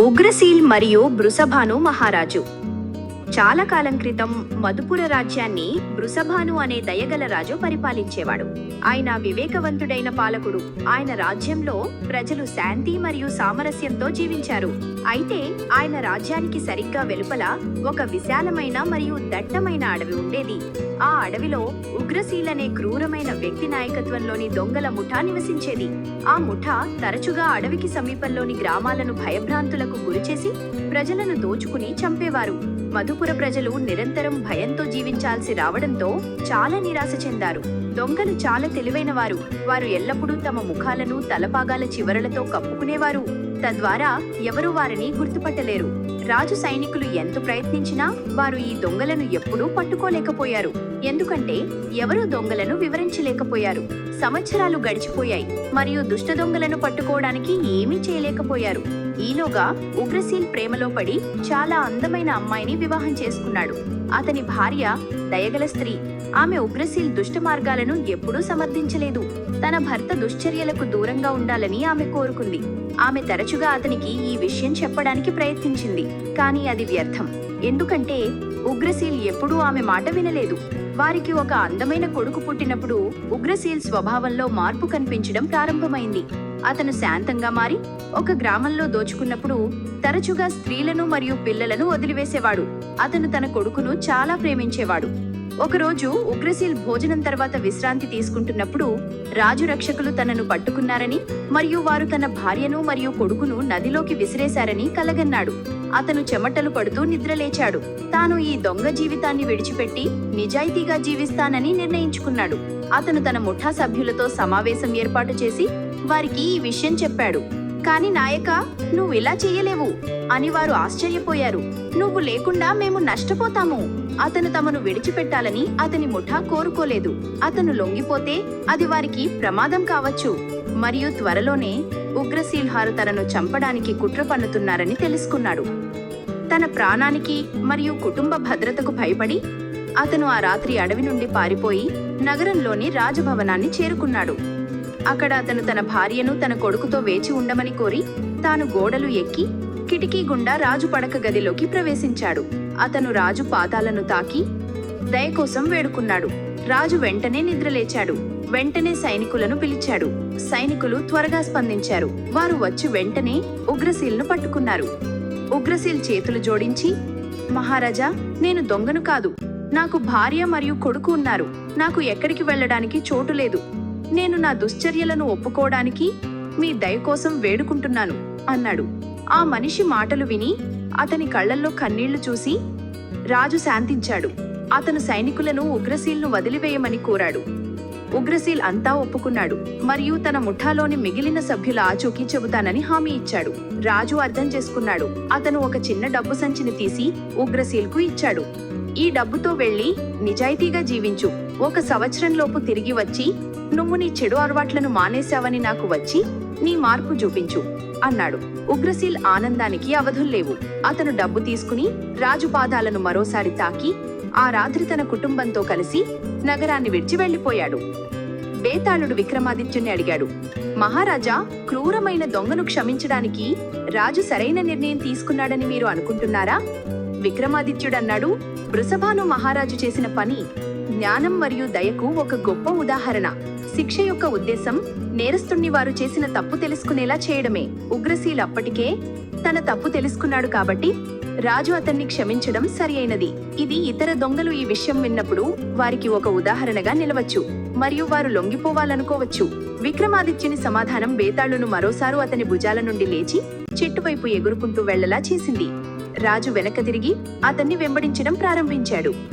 ఉగ్రశీల్ మరియు బృసభాను మహారాజు. చాలా కాలం క్రితం మధుపుర రాజ్యాన్ని బృసభాను అనే దయగల రాజు పరిపాలించేవాడు. ఆయన వివేకవంతుడైన పాలకుడు. ఆయన రాజ్యంలో ప్రజలు శాంతి మరియు సామరస్యంతో జీవించారు. అయితే ఆయన రాజ్యానికి సరిగ్గా వెలుపల ఒక విశాలమైన మరియు దట్టమైన అడవి ఉండేది. ఆ అడవిలో ఉగ్రశీల్ అనే క్రూరమైన వ్యక్తి నాయకత్వంలోని దొంగల ముఠా నివసించేది. ఆ ముఠా తరచుగా అడవికి సమీపంలోని గ్రామాలను భయభ్రాంతులకు గురిచేసి ప్రజలను దోచుకుని చంపేవారు. మధుపుర ప్రజలు నిరంతరం భయంతో జీవించాల్సి రావడంతో చాలా నిరాశ చెందారు. దొంగలు చాలా తెలివైన వారు వారు ఎల్లప్పుడూ తమ ముఖాలను తలపాగాల చివరలతో కప్పుకునేవారు. తద్వారా ఎవరూ వారిని గుర్తుపట్టలేరు. రాజు సైనికులు ఎంత ప్రయత్నించినా వారు ఈ దొంగలను ఎప్పుడూ పట్టుకోలేకపోయారు. ఎందుకంటే ఎవరూ దొంగలను వివరించలేకపోయారు. సంవత్సరాలు గడిచిపోయాయి. మరియు దుష్ట దొంగలను పట్టుకోవడానికి ఏమీ చేయలేకపోయారు. ఈలోగా ఉగ్రశీల్ ప్రేమలో పడి చాలా అందమైన అమ్మాయిని వివాహం చేసుకున్నాడు. అతని భార్య దయగల స్త్రీ. ఆమె ఉగ్రశీల్ దుష్ట మార్గాలను ఎప్పుడూ సమర్థించలేదు. తన భర్త దుశ్చర్యలకు దూరంగా ఉండాలని ఆమె కోరుకుంది. ఆమె తరచుగా అతనికి ఈ విషయం చెప్పడానికి ప్రయత్నించింది. కానీ అది వ్యర్థం. ఎందుకంటే ఉగ్రశీల్ ఎప్పుడూ ఆమె మాట వినలేదు. వారికి ఒక అందమైన కొడుకు పుట్టినప్పుడు ఉగ్రశీల్ స్వభావంలో మార్పు కనిపించడం ప్రారంభమైంది. అతను శాంతంగా మారి ఒక గ్రామంలో దోచుకున్నప్పుడు తరచుగా స్త్రీలను మరియు పిల్లలను వదిలివేసేవాడు. అతను తన కొడుకును చాలా ప్రేమించేవాడు. ఒకరోజు ఉగ్రశీల్ భోజనం తర్వాత విశ్రాంతి తీసుకుంటున్నప్పుడు రాజు రక్షకులు తనను పట్టుకున్నారని మరియు వారు తన భార్యను మరియు కొడుకును నదిలోకి విసిరేశారని కలగన్నాడు. అతను చెమటలు పడుతూ నిద్రలేచాడు. తాను ఈ దొంగ జీవితాన్ని విడిచిపెట్టి నిజాయితీగా జీవిస్తానని నిర్ణయించుకున్నాడు. అతను తన ముఠా సభ్యులతో సమావేశం ఏర్పాటు చేసి వారికి ఈ విషయం చెప్పాడు. కాని నాయక నువ్వు ఇలా చెయ్యలేవు అని వారు ఆశ్చర్యపోయారు. నువ్వు లేకుండా మేము నష్టపోతాము. అతను తమను విడిచిపెట్టాలని అతని ముఠా కోరుకోలేదు. అతను లొంగిపోతే అది వారికి ప్రమాదం కావచ్చు. మరియు త్వరలోనే ఉగ్రశీల్హారు తనను చంపడానికి కుట్ర పన్నుతున్నారని తెలుసుకున్నాడు. తన ప్రాణానికి మరియు కుటుంబ భద్రతకు భయపడి అతను ఆ రాత్రి అడవి నుండి పారిపోయి నగరంలోని రాజభవనాన్ని చేరుకున్నాడు. అక్కడ అతను తన భార్యను తన కొడుకుతో వేచి ఉండమని కోరి తాను గోడలు ఎక్కి కిటికీ గుండా రాజు పడక గదిలోకి ప్రవేశించాడు. అతను రాజు పాదాలను తాకి దయకోసం వేడుకున్నాడు. రాజు వెంటనే నిద్రలేచాడు. వెంటనే సైనికులను పిలిచాడు. సైనికులు త్వరగా స్పందించారు. వారు వచ్చి వెంటనే ఉగ్రశీల్ను పట్టుకున్నారు. ఉగ్రశీల్ చేతులు జోడించి మహారాజా నేను దొంగను కాదు. నాకు భార్య మరియు కొడుకు ఉన్నారు. నాకు ఎక్కడికి వెళ్ళడానికి చోటు లేదు. నేను నా దుశ్చర్యలను ఒప్పుకోవడానికి మీ దయ కోసం వేడుకుంటున్నాను అన్నాడు. ఆ మనిషి మాటలు విని అతని కళ్ళల్లో కన్నీళ్ళు చూసి రాజు శాంతించాడు. అతను సైనికులను ఉగ్రశీల్ను వదిలివేయమని కోరాడు. ఉగ్రశీల్ అంతా ఒప్పుకున్నాడు. మరియు తన ముఠాలోని మిగిలిన సభ్యుల ఆచూకీ చెబుతానని హామీ ఇచ్చాడు. రాజు అర్థం చేసుకున్నాడు. అతను ఒక చిన్న డబ్బు సంచిని తీసి ఉగ్రశీల్కు ఇచ్చాడు. ఈ డబ్బుతో వెళ్ళి నిజాయితీగా జీవించు. ఒక సంవత్సరంలోపు తిరిగి వచ్చి నువ్వు నీ చెడు అలవాట్లను మానేశావని నాకు వచ్చి నీ మార్పు చూపించు అన్నాడు. ఉగ్రశీల్ ఆనందానికి అవధుల్లేవు అతను డబ్బు తీసుకుని రాజు పాదాలను మరోసారి తాకి ఆ రాత్రి తన కుటుంబంతో కలిసి నగరాన్ని విడిచి వెళ్ళిపోయాడు బేతాళుడు విక్రమాదిత్యుని అడిగాడు మహారాజా క్రూరమైన దొంగను క్షమించడానికి రాజు సరైన నిర్ణయం తీసుకున్నాడని మీరు అనుకుంటున్నారా? విక్రమాదిత్యుడన్నాడు వృషభాను మహారాజు చేసిన పని జ్ఞానం మరియు దయకు ఒక గొప్ప ఉదాహరణ. శిక్ష యొక్క ఉద్దేశం నేరస్తుణ్ణి వారు చేసిన తప్పు తెలుసుకునేలా చేయడమే. ఉగ్రశీల్ అప్పటికే తన తప్పు తెలుసుకున్నాడు కాబట్టి రాజు అతన్ని క్షమించడం సరియైనది. ఇది ఇతర దొంగలు ఈ విషయం విన్నప్పుడు వారికి ఒక ఉదాహరణగా నిలవచ్చు. మరియు వారు లొంగిపోవాలనుకోవచ్చు. విక్రమాదిత్యుని సమాధానం బేతాళును మరోసారు అతని భుజాల నుండి లేచి చెట్టువైపు ఎగురుకుంటూ వెళ్ళలా చేసింది. రాజు వెనక తిరిగి అతన్ని వెంబడించడం ప్రారంభించాడు.